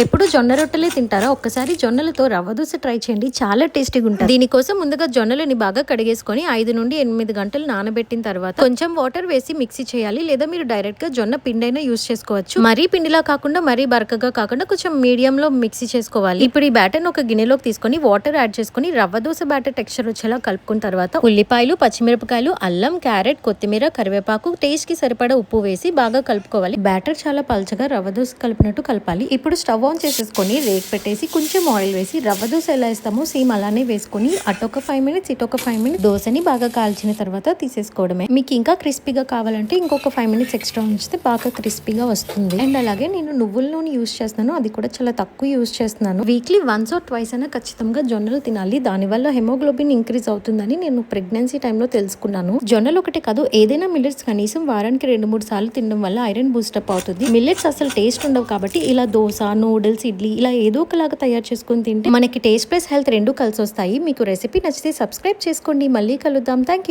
ఎప్పుడు జొన్న రొట్టెలే తింటారా? ఒక్కసారి జొన్నలతో రవ్వ దోశ ట్రై చేయండి. చాలా టేస్టీగా ఉంటుంది. దీనికోసం ముందుగా జొన్నలని బాగా కడిగేసుకొని ఐదు నుండి ఎనిమిది గంటలు నానబెట్టిన తర్వాత కొంచెం వాటర్ వేసి మిక్సీ చేయాలి. లేదా మీరు డైరెక్ట్గా జొన్న పిండి అయినా యూస్ చేసుకోవచ్చు. మరీ పిండిలా కాకుండా మరీ బరకగా కాకుండా కొంచెం మీడియం లో మిక్సీ చేసుకోవాలి. ఇప్పుడు ఈ బ్యాటర్ ఒక గిన్నెలోకి తీసుకొని వాటర్ యాడ్ చేసుకొని రవ్వ దోశ బ్యాటర్ టెక్స్చర్ వచ్చేలా కలుపుకున్న తర్వాత ఉల్లిపాయలు పచ్చిమిరపకాయలు అల్లం క్యారెట్ కొత్తిమీర కరివేపాకు టేస్ట్కి సరిపడా ఉప్పు వేసి బాగా కలుపుకోవాలి. బ్యాటర్ చాలా పల్చగా రవ్వ దోశ కలిపినట్టు కలపాలి. ఇప్పుడు స్టవ్ ఆన్ చేసేసుకొని రేక్ పెట్టేసి కొంచెం ఆయిల్ వేసి రవ్వ దోశ ఎలా ఇస్తామో సేమ్ అలానే వేసుకొని అటొక ఫైవ్ మినిట్స్ ఇటొక ఫైవ్ మినిట్స్ దోశని బాగా కాల్చిన తర్వాత తీసేసుకోవడమే. మీకు ఇంకా క్రిస్పీగా కావాలంటే ఇంకొక ఫైవ్ మినిట్స్ ఎక్స్ట్రా ఉంచితే బాగా క్రిస్పీగా వస్తుంది. అండ్ అలాగే నేను నువ్వుల నూనె యూస్ చేస్తున్నాను. అది కూడా చాలా తక్కువ యూస్ చేస్తున్నాను. వీక్లీ వన్స్ ఆర్ ట్వైస్ అయినా ఖచ్చితంగా జొన్నలు తినాలి. దానివల్ల హెమోగ్లోబిన్ ఇంక్రీజ్ అవుతుందని నేను ప్రెగ్నెన్సీ టైంలో తెలుసుకున్నాను. జొన్నలు ఒకటే కాదు ఏదైనా మిల్లెట్స్ కనీసం వారానికి రెండు మూడు సార్లు తినడం వల్ల ఐరన్ బూస్టప్ అవుతుంది. మిల్లెట్స్ అసలు టేస్ట్ ఉండవు కాబట్టి ఇలా దోశ నూడిల్స్ ఇడ్లీ ఇలా ఏదో ఒకలాగా తయారు చేసుకొని తింటే మనకి టేస్ట్ ప్లస్ హెల్త్ రెండు కలిసి వస్తాయి మీకు రెసిపీ నచ్చితే సబ్స్క్రైబ్ చేసుకోండి. మళ్ళీ కలుద్దాం. Thank you